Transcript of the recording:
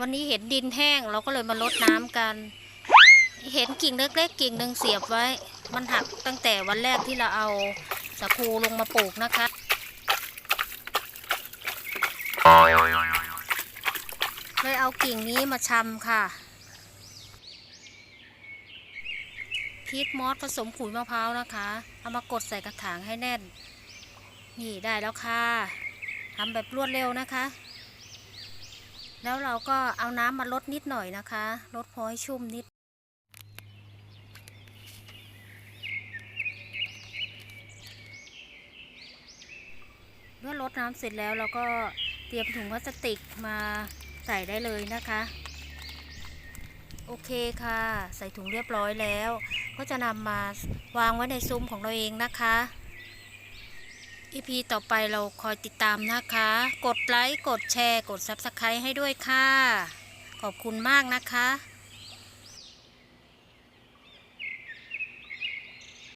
วันนี้เห็นดินแห้งเราก็เลยมาลดน้ำกัน เห็นกิ่งเล็กๆกิ่งหนึ่งเสียบไว้ มันหักตั้งแต่วันแรกที่เราเอาสาคูลงมาปลูกนะคะเลยเอากิ่งนี้มาชำค่ะ พีทมอสผสมขุยมะพร้าวนะคะ เอามากดใส่กระถางให้แน่น นี่ได้แล้วค่ะทำแบบรวดเร็วนะคะ แล้วเราก็เอาน้ำมาลดนิดหน่อยนะคะลดพอให้ชุ่มนิด เมื่อลดน้ำเสร็จแล้วเราก็เตรียมถุงพลาสติกมาใส่ได้เลยนะคะ โอเคค่ะ ใส่ถุงเรียบร้อยแล้ว ก็จะนำมาวางไว้ในซุ้มของเราเองนะคะ อีพีต่อไปเราคอยติดตามนะคะ กดไลค์ กดแชร์ กด Subscribe ให้ด้วยค่ะ ขอบคุณมากนะคะ